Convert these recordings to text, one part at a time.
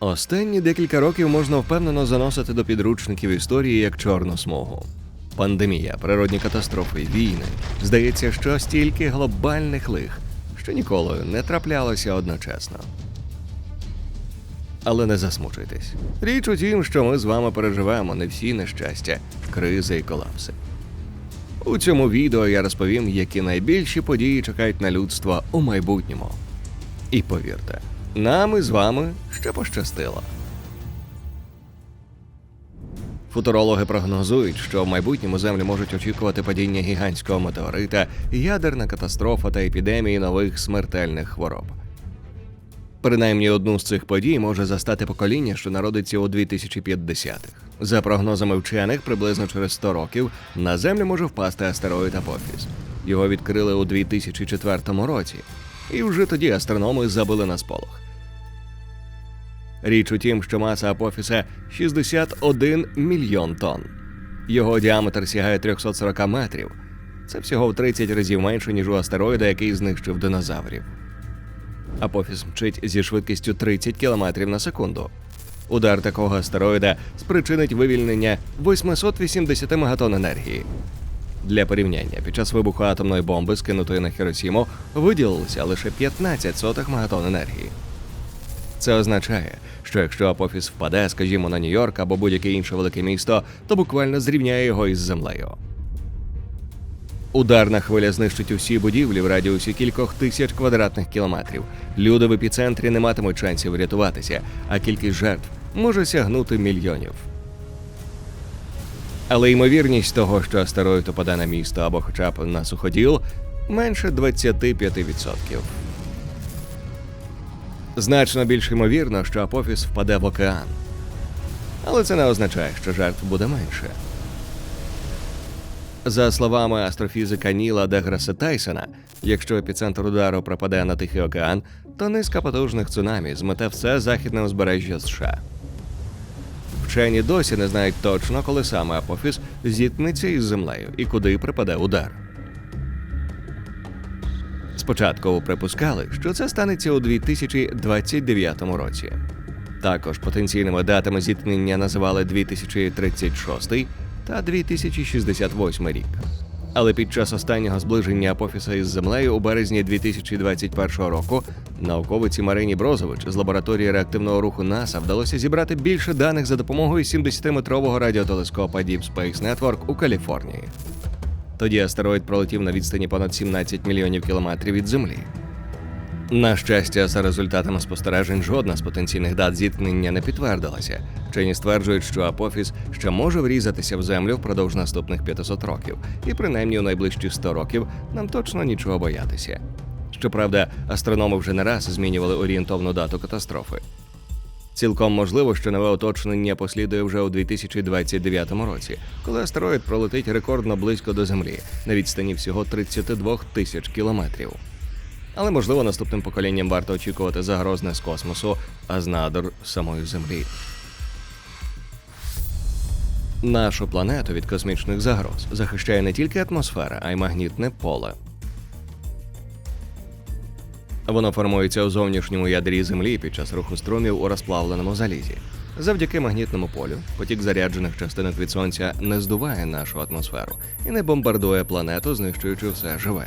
Останні декілька років можна впевнено заносити до підручників історії як чорну смугу. Пандемія, природні катастрофи, війни. Здається, що стільки глобальних лих, що ніколи не траплялося одночасно. Але не засмучуйтесь. Річ у тім, що ми з вами переживаємо не всі нещастя, кризи і колапси. У цьому відео я розповім, які найбільші події чекають на людство у майбутньому. І повірте, нам із вами ще пощастило. Футурологи прогнозують, що в майбутньому землю можуть очікувати падіння гігантського метеорита, ядерна катастрофа та епідемії нових смертельних хвороб. Принаймні одну з цих подій може застати покоління, що народиться у 2050-х. За прогнозами вчених, приблизно через 100 років на землю може впасти астероїд Апофіс. Його відкрили у 2004 році, і вже тоді астрономи забили на сполох. Річ у тім, що маса Апофіса 61 мільйон тонн. Його діаметр сягає 340 метрів. Це всього в 30 разів менше, ніж у астероїда, який знищив динозаврів. Апофіс мчить зі швидкістю 30 км на секунду. Удар такого астероїда спричинить вивільнення 880 мегатонн енергії. Для порівняння, під час вибуху атомної бомби, скинутої на Хіросіму, виділилося лише 15 сотих мегатонн енергії. Це означає, що якщо Апофіс впаде, скажімо, на Нью-Йорк або будь-яке інше велике місто, то буквально зрівняє його із землею. Ударна хвиля знищить усі будівлі в радіусі кількох тисяч квадратних кілометрів. Люди в епіцентрі не матимуть шансів врятуватися, а кількість жертв може сягнути мільйонів. Але ймовірність того, що астероїд упаде на місто або хоча б на суходіл, менше 25%. Значно більш ймовірно, що Апофіс впаде в океан. Але це не означає, що жертв буде менше. За словами астрофізика Ніла Деграса Тайсона, якщо епіцентр удару пропаде на Тихий океан, то низка потужних цунамі змете все західне узбережжя США. Вчені досі не знають точно, коли саме Апофіс зіткнеться із землею і куди припаде удар. Спочатку припускали, що це станеться у 2029 році. Також потенційними датами зіткнення називали 2036 та 2068 рік. Але під час останнього зближення Апофіса із землею у березні 2021 року науковиці Марині Брозович з лабораторії реактивного руху НАСА вдалося зібрати більше даних за допомогою 70-метрового радіотелескопа Deep Space Network у Каліфорнії. Тоді астероїд пролетів на відстані понад 17 мільйонів кілометрів від Землі. На щастя, за результатами спостережень, жодна з потенційних дат зіткнення не підтвердилася. Вчені стверджують, що Апофіс ще може врізатися в землю впродовж наступних 500 років, і принаймні у найближчі 100 років нам точно нічого боятися. Щоправда, астрономи вже не раз змінювали орієнтовну дату катастрофи. Цілком можливо, що нове уточнення послідує вже у 2029 році, коли астероїд пролетить рекордно близько до Землі на відстані всього 32 тисяч кілометрів. Але можливо наступним поколінням варто очікувати загроз не з космосу, а з надр самої Землі. Нашу планету від космічних загроз захищає не тільки атмосфера, а й магнітне поле. Воно формується у зовнішньому ядрі Землі під час руху струмів у розплавленому залізі. Завдяки магнітному полю потік заряджених частинок від сонця не здуває нашу атмосферу і не бомбардує планету, знищуючи все живе.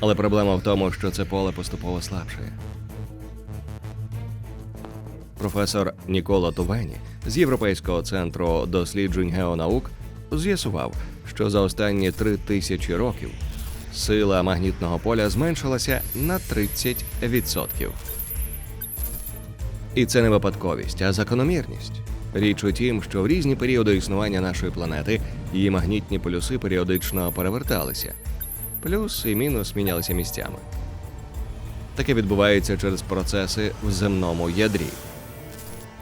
Але проблема в тому, що це поле поступово слабшає. Професор Нікола Тувені з Європейського центру досліджень геонаук з'ясував, що за останні три тисячі років сила магнітного поля зменшилася на 30%. І це не випадковість, а закономірність. Річ у тім, що в різні періоди існування нашої планети її магнітні полюси періодично переверталися. Плюс і мінус мінялися місцями. Таке відбувається через процеси в земному ядрі.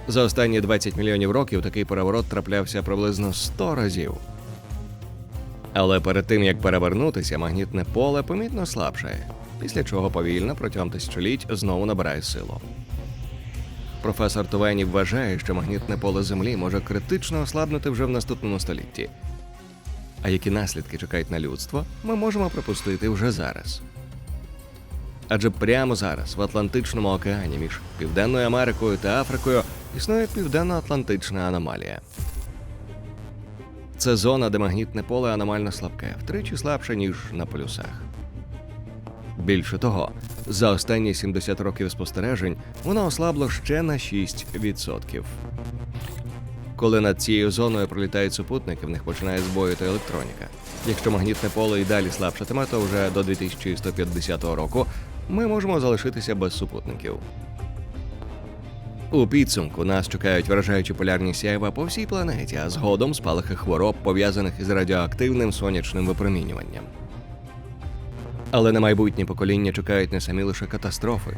За останні 20 мільйонів років такий переворот траплявся приблизно 100 разів. Але перед тим як перевернутися, магнітне поле помітно слабшає, після чого повільно протягом тисячоліть знову набирає силу. Професор Тувені вважає, що магнітне поле Землі може критично ослабнути вже в наступному столітті. А які наслідки чекають на людство, ми можемо припустити вже зараз. Адже прямо зараз в Атлантичному океані між Південною Америкою та Африкою існує південно-атлантична аномалія. Це зона, де магнітне поле аномально слабке, втричі слабше, ніж на полюсах. Більше того, за останні 70 років спостережень воно ослабло ще на 6%. Коли над цією зоною пролітають супутники, в них починає збоїти електроніка. Якщо магнітне поле і далі слабшатиме, то вже до 2150 року ми можемо залишитися без супутників. У підсумку нас чекають вражаючі полярні сяйва по всій планеті, а згодом спалахи хвороб, пов'язаних із радіоактивним сонячним випромінюванням. Але на майбутнє покоління чекають не самі лише катастрофи.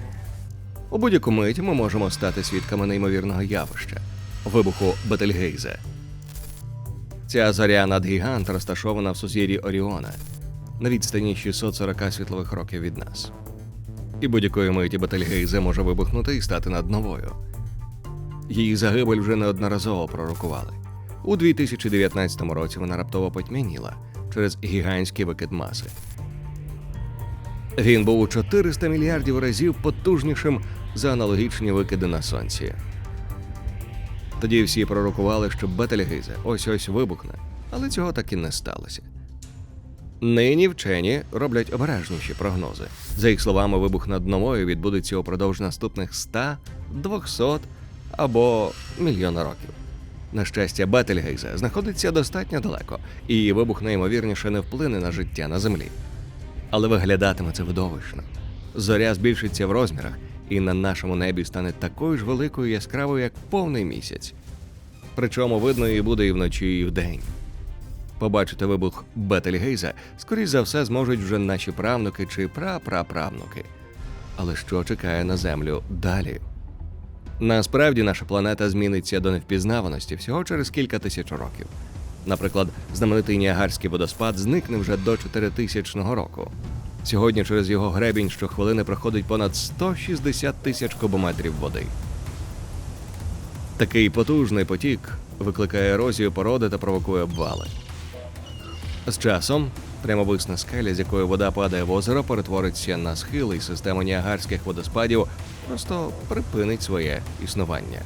У будь-яку мить ми можемо стати свідками неймовірного явища вибуху Бетельгейзе. Ця зоря надгігант розташована в сузір'ї Оріона на відстані 640 світлових років від нас. І будь-якої миті Бетельгейзе може вибухнути і стати над новою. Її загибель вже неодноразово пророкували. У 2019 році вона раптово потьмяніла через гігантський викид маси. Він був у 400 мільярдів разів потужнішим за аналогічні викиди на сонці. Тоді всі пророкували, що Бетельгейзе ось ось вибухне, але цього так і не сталося. Нині вчені роблять обережніші прогнози. За їх словами, вибух над новою відбудеться упродовж наступних 100, 200 або мільйона років. На щастя, Бетельгейзе знаходиться достатньо далеко, і вибух найімовірніше не вплине на життя на землі. Але виглядатиме це видовищно. Зоря збільшиться в розмірах, і на нашому небі стане такою ж великою яскравою, як повний місяць. Причому видно її буде і вночі, і вдень. Побачити вибух Бетельгейза, скоріш за все, зможуть вже наші правнуки чи прапраправнуки. Але що чекає на землю далі? Насправді наша планета зміниться до невпізнаваності всього через кілька тисяч років. Наприклад, знаменитий Ніагарський водоспад зникне вже до 4000 року. Сьогодні через його гребінь щохвилини проходить понад 160 тисяч кубометрів води. Такий потужний потік викликає ерозію породи та провокує обвали. З часом прямовисна скеля, з якої вода падає в озеро, перетвориться на схил, і система ніагарських водоспадів просто припинить своє існування.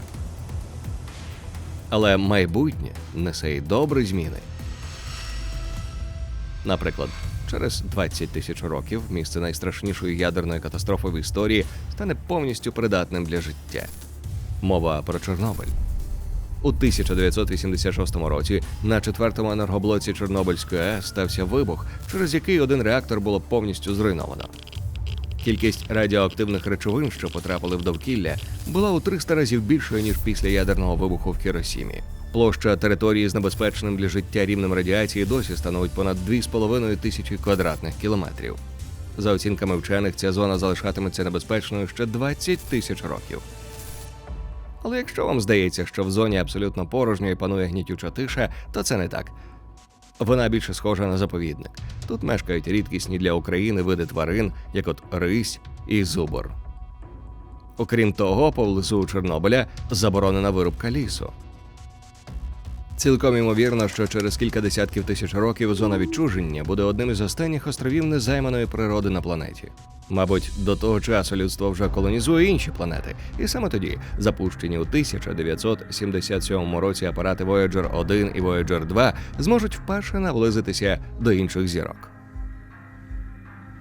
Але майбутнє несе й добрі зміни. Наприклад, через 20 тисяч років місце найстрашнішої ядерної катастрофи в історії стане повністю придатним для життя. Мова про Чорнобиль. У 1986 році на четвертому енергоблоці Чорнобильської АЕС стався вибух, через який один реактор було повністю зруйновано. Кількість радіоактивних речовин, що потрапили в довкілля, була у 300 разів більшою ніж після ядерного вибуху в Хіросімі. Площа території з небезпечним для життя рівнем радіації досі становить понад 2,5 тисячі квадратних кілометрів. За оцінками вчених, ця зона залишатиметься небезпечною ще 20 тисяч років. Але якщо вам здається, що в зоні абсолютно порожньої панує гнітюча тиша, то це не так. Вона більше схожа на заповідник. Тут мешкають рідкісні для України види тварин, як от рись і зубор. Окрім того, поблизу Чорнобиля заборонена вирубка лісу. Цілком ймовірно, що через кілька десятків тисяч років зона відчуження буде одним із останніх островів незайманої природи на планеті. Мабуть, до того часу людство вже колонізує інші планети, і саме тоді запущені у 1977 році апарати Voyager 1 і Voyager 2 зможуть вперше наблизитися до інших зірок.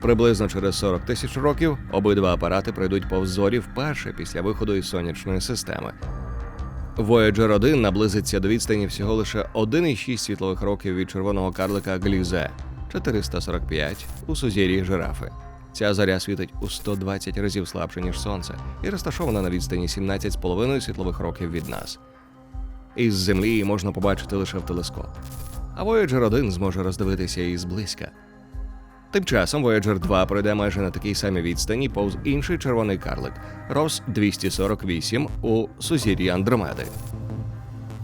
Приблизно через 40 тисяч років обидва апарати пройдуть повз зорі вперше після виходу із сонячної системи. Voyager 1 наблизиться до відстані всього лише 1,6 світлових років від червоного карлика Глізе 445 у сузір'ї жирафи. Ця зоря світить у 120 разів слабше, ніж сонце, і розташована на відстані 17,5 світлових років від нас. Із землі її можна побачити лише в телескоп. А Voyager 1 зможе роздивитися її зблизька. Тим часом Voyager 2 пройде майже на такій самій відстані повз інший червоний карлик Рос 248 у сузір'ї Андромеди.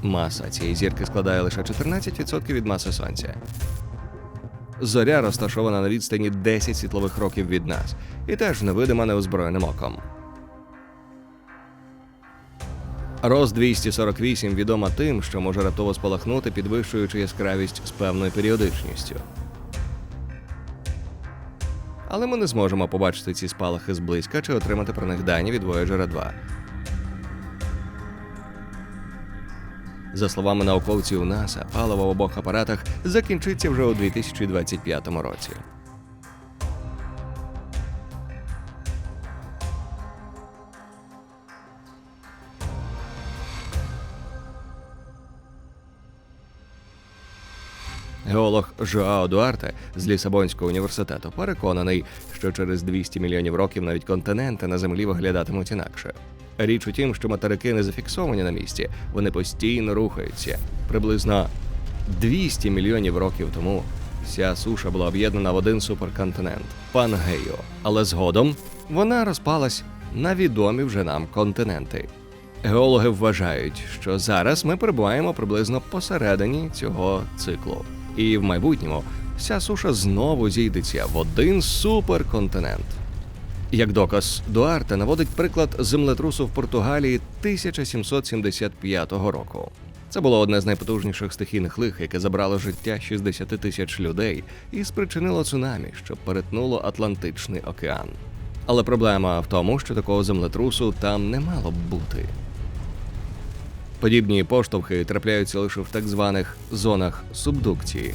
Маса цієї зірки складає лише 14% від маси сонця. Зоря розташована на відстані 10 світлових років від нас і теж невидима неозброєним оком. Рос 248 відома тим, що може раптово спалахнути, підвищуючи яскравість з певною періодичністю. але ми не зможемо побачити ці спалахи зблизька чи отримати про них дані від Voyager 2. За словами науковців НАСА, паливо в обох апаратах закінчиться вже у 2025 році. Геолог Жоао Дуарте з Лісабонського університету переконаний, що через 200 мільйонів років навіть континенти на землі виглядатимуть інакше. Річ у тім, що материки не зафіксовані на місці, вони постійно рухаються. Приблизно 200 мільйонів років тому вся суша була об'єднана в один суперконтинент Пангею. Але згодом вона розпалась на відомі вже нам континенти. Геологи вважають, що зараз ми перебуваємо приблизно посередині цього циклу, і в майбутньому вся суша знову зійдеться в один суперконтинент. Як доказ, Дуарте наводить приклад землетрусу в Португалії 1775 року. Це було одне з найпотужніших стихійних лих, яке забрало життя 60 тисяч людей і спричинило цунамі, що перетнуло Атлантичний океан. Але проблема в тому, що такого землетрусу там не мало б бути. Подібні поштовхи трапляються лише в так званих зонах субдукції.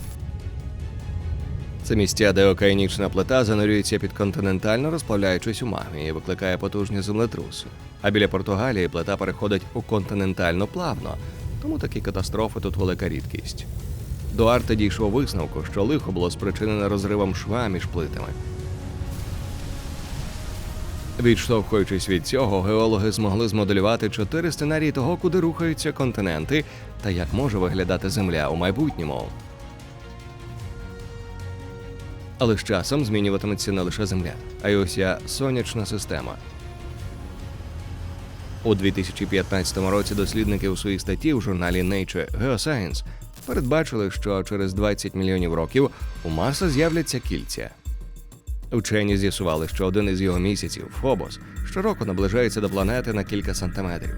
Це місця, де океанічна плита занурюється під континентально розплавляючись у магмі і викликає потужні землетруси. А біля Португалії плита переходить у континентально плавно, тому такі катастрофи тут велика рідкість. Дуарте дійшов висновку, що лихо було спричинене розривом шва між плитами. Відштовхуючись від цього, геологи змогли змоделювати чотири сценарії того, куди рухаються континенти та як може виглядати Земля у майбутньому. Але з часом змінюватиметься не лише Земля, а й уся сонячна система. У 2015 році дослідники у своїй статті в журналі Nature Geoscience передбачили, що через 20 мільйонів років у Марса з'являться кільця. Учені з'ясували, що один із його місяців, Фобос, щороку наближається до планети на кілька сантиметрів.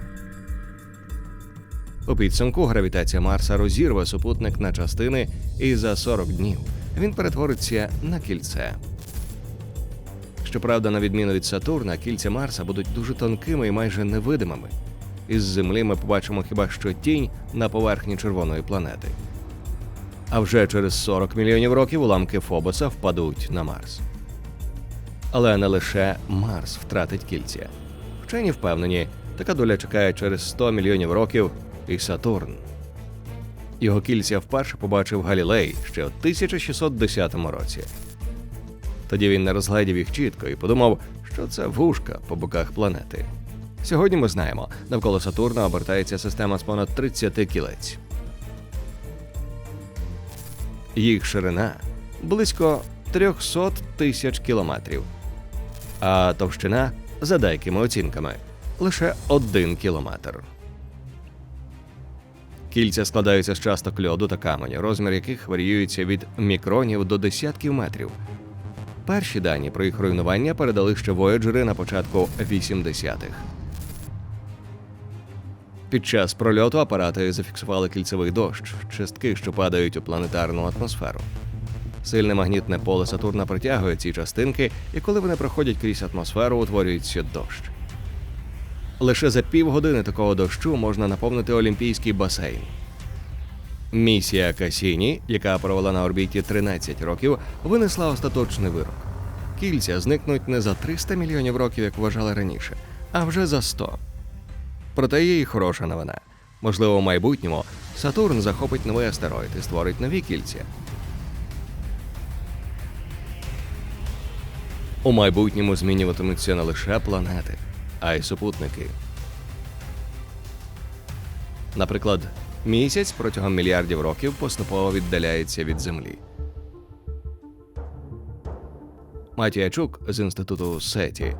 У підсумку гравітація Марса розірве супутник на частини, і за 40 днів він перетвориться на кільце. Щоправда, на відміну від Сатурна, кільця Марса будуть дуже тонкими і майже невидимими. Із Землі ми побачимо хіба що тінь на поверхні червоної планети. А вже через 40 мільйонів років уламки Фобоса впадуть на Марс. Але не лише Марс втратить кільця. Вчені впевнені, така доля чекає через 100 мільйонів років і Сатурн. Його кільця вперше побачив Галілей ще у 1610 році. Тоді він не розгледів їх чітко і подумав, що це вушка по боках планети. Сьогодні ми знаємо, навколо Сатурна обертається система з понад 30 кілець. Їх ширина близько 300 тисяч кілометрів, а товщина, за деякими оцінками, лише один кілометр. Кільця складаються з часток льоду та каменю, розмір яких варіюється від мікронів до десятків метрів. Перші дані про їх руйнування передали ще вояджери на початку 80-х. Під час прольоту апарати зафіксували кільцевий дощ, частки, що падають у планетарну атмосферу. Сильне магнітне поле Сатурна притягує ці частинки, і коли вони проходять крізь атмосферу, утворюється дощ. Лише за півгодини такого дощу можна наповнити олімпійський басейн. Місія Касіні, яка провела на орбіті 13 років, винесла остаточний вирок. Кільця зникнуть не за 300 мільйонів років, як вважали раніше, а вже за 100. Проте є і хороша новина. Можливо, у майбутньому Сатурн захопить новий астероїд і створить нові кільця. У майбутньому змінюватимуться не лише планети, а й супутники. Наприклад, місяць протягом мільярдів років поступово віддаляється від Землі. Матія Чук з інституту Сеті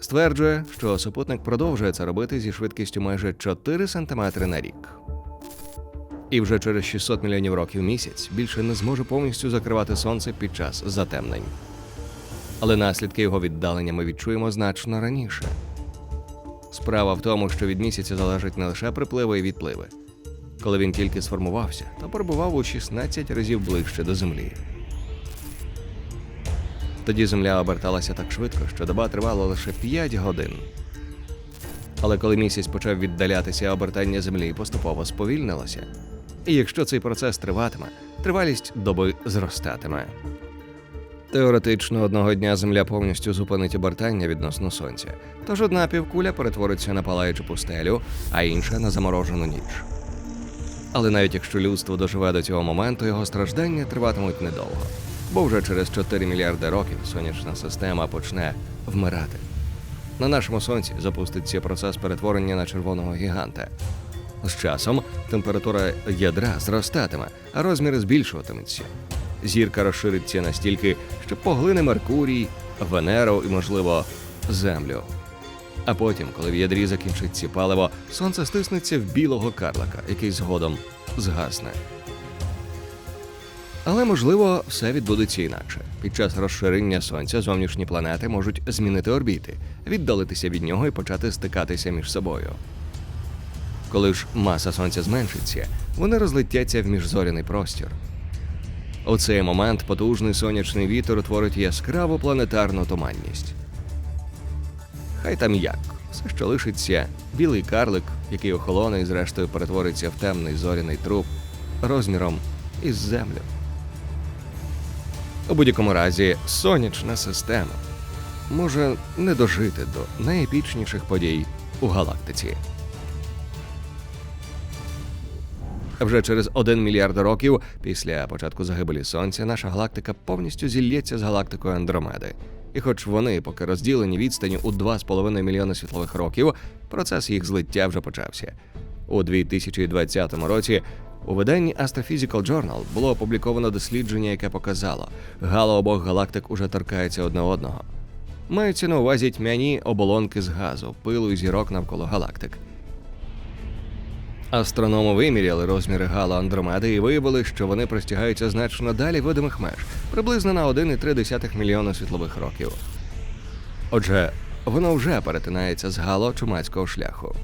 стверджує, що супутник продовжує це робити зі швидкістю майже 4 см на рік. І вже через 600 мільйонів років місяць більше не зможе повністю закривати сонце під час затемнень. Але наслідки його віддалення ми відчуємо значно раніше. Справа в тому, що від місяця залежать не лише припливи і відпливи. Коли він тільки сформувався, то перебував у 16 разів ближче до Землі. Тоді Земля оберталася так швидко, що доба тривала лише 5 годин. Але коли місяць почав віддалятися, обертання Землі поступово сповільнилося. І якщо цей процес триватиме, тривалість доби зростатиме. Теоретично одного дня Земля повністю зупинить обертання відносно сонця, тож одна півкуля перетвориться на палаючу пустелю, а інша на заморожену ніч. Але навіть якщо людство доживе до цього моменту, його страждання триватимуть недовго, бо вже через 4 мільярди років сонячна система почне вмирати. На нашому сонці запуститься процес перетворення на червоного гіганта. З часом температура ядра зростатиме, а розміри збільшуватимуться. Зірка розшириться настільки, що поглине Меркурій, Венеру і, можливо, Землю. А потім, коли в ядрі закінчиться паливо, сонце стиснеться в білого карлика, який згодом згасне. Але можливо, все відбудеться інакше. Під час розширення сонця зовнішні планети можуть змінити орбіти, віддалитися від нього і почати стикатися між собою. Коли ж маса сонця зменшиться, вони розлетяться в міжзоряний простір. У цей момент потужний сонячний вітер утворить яскраву планетарну туманність. Хай там як, все, що лишиться, білий карлик, який охолоне зрештою перетвориться в темний зоряний труп розміром із землю. У будь-якому разі, сонячна система може не дожити до найепічніших подій у галактиці. Вже через один мільярд років після початку загибелі сонця наша галактика повністю зільється з галактикою Андромеди. І хоч вони поки розділені відстані у 2,5 мільйони світлових років, процес їх злиття вже почався. У 2020 році у виданні Astrophysical Journal було опубліковано дослідження, яке показало, гало обох галактик уже торкаються одне одного. Маються на увазі тьмяні оболонки з газу, пилу і зірок навколо галактик. Астрономи виміряли розміри гала Андромеди і виявили, що вони простягаються значно далі видимих меж, приблизно на 1,3 мільйона світлових років. Отже, воно вже перетинається з гало чумацького шляху.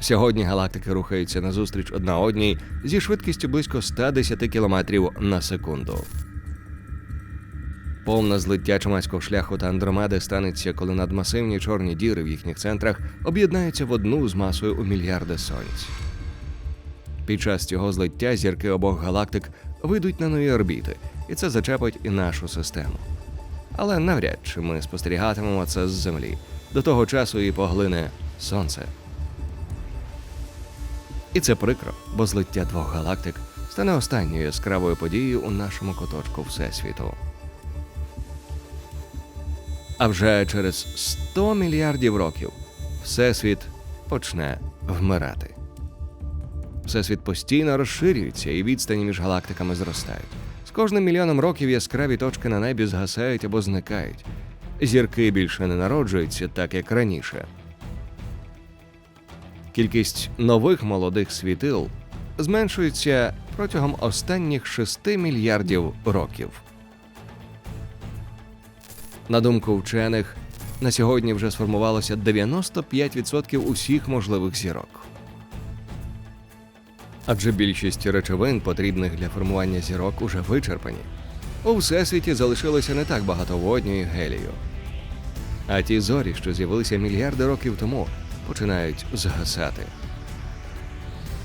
Сьогодні галактики рухаються назустріч одна одній зі швидкістю близько 110 км на секунду. Повне злиття чумацького шляху та Андромеди станеться, коли надмасивні чорні діри в їхніх центрах об'єднаються в одну з масою у мільярди сонць. Під час цього злиття зірки обох галактик вийдуть на нові орбіти, і це зачепить і нашу систему. Але навряд чи ми спостерігатимемо це з Землі. До того часу і поглине сонце. І це прикро, бо злиття двох галактик стане останньою яскравою подією у нашому куточку Всесвіту. А вже через 100 мільярдів років Всесвіт почне вмирати. Всесвіт постійно розширюється, і відстані між галактиками зростають. З кожним мільйоном років яскраві точки на небі згасають або зникають. Зірки більше не народжуються так, як раніше. Кількість нових молодих світил зменшується протягом останніх 6 мільярдів років. На думку вчених, на сьогодні вже сформувалося 95% усіх можливих зірок. Адже більшість речовин, потрібних для формування зірок, уже вичерпані. У всесвіті залишилося не так багато водню і гелію. А ті зорі, що з'явилися мільярди років тому, починають згасати.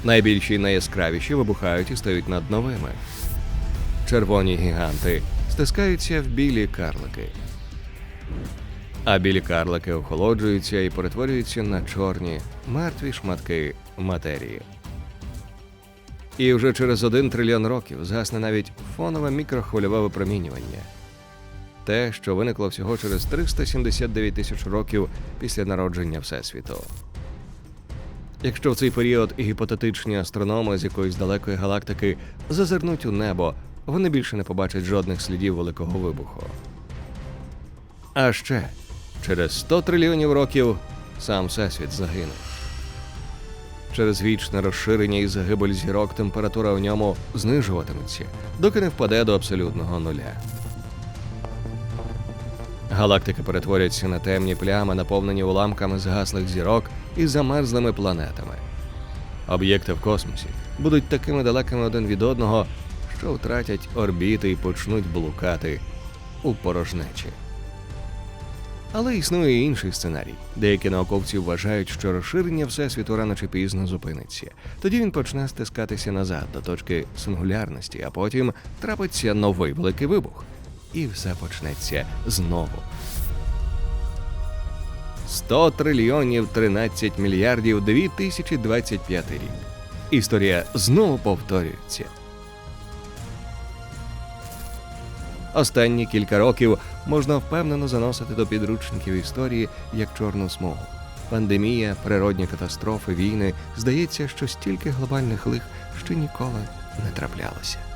Найбільші і найяскравіші вибухають і стають над новими. Червоні гіганти стискаються в білі карлики. А білі карлики охолоджуються і перетворюються на чорні, мертві шматки матерії. І вже через один трильйон років згасне навіть фонове мікрохвильове випромінювання. Те, що виникло всього через 379 тисяч років після народження Всесвіту. Якщо в цей період гіпотетичні астрономи з якоїсь далекої галактики зазирнуть у небо, вони більше не побачать жодних слідів великого вибуху. А ще через 100 трильйонів років сам Всесвіт загине. Через вічне розширення і загибель зірок температура в ньому знижуватиметься, доки не впаде до абсолютного нуля. Галактики перетворяться на темні плями, наповнені уламками згаслих зірок і замерзлими планетами. Об'єкти в космосі будуть такими далекими один від одного, що втратять орбіти і почнуть блукати у порожнечі. Але існує інший сценарій. Деякі науковці вважають, що розширення всесвіту рано чи пізно зупиниться. Тоді він почне стискатися назад до точки сингулярності, а потім трапиться новий великий вибух. І все почнеться знову. 100 трильйонів 13 мільярдів 2025 рік. Історія знову повторюється. Останні кілька років можна впевнено заносити до підручників історії як чорну смугу. Пандемія, природні катастрофи, війни. Здається, що стільки глобальних лих ще ніколи не траплялося.